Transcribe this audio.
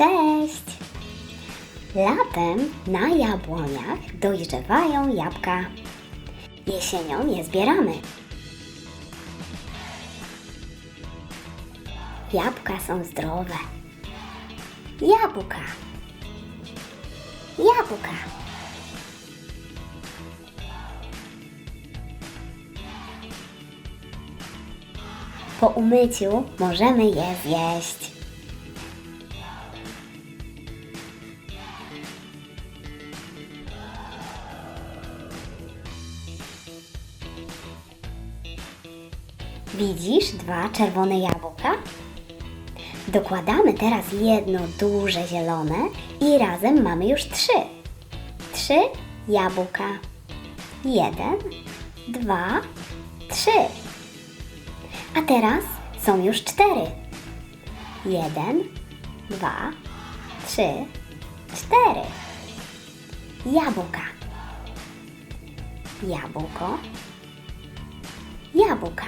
Cześć! Latem na jabłoniach dojrzewają jabłka. Jesienią je zbieramy. Jabłka są zdrowe. Jabłka. Jabłka. Po umyciu możemy je zjeść. Widzisz dwa czerwone jabłka? Dokładamy teraz jedno duże zielone i razem mamy już trzy. Trzy jabłka. Jeden, dwa, trzy. A teraz są już cztery. Jeden, dwa, trzy, cztery. Jabłka. Jabłko. Jabłka.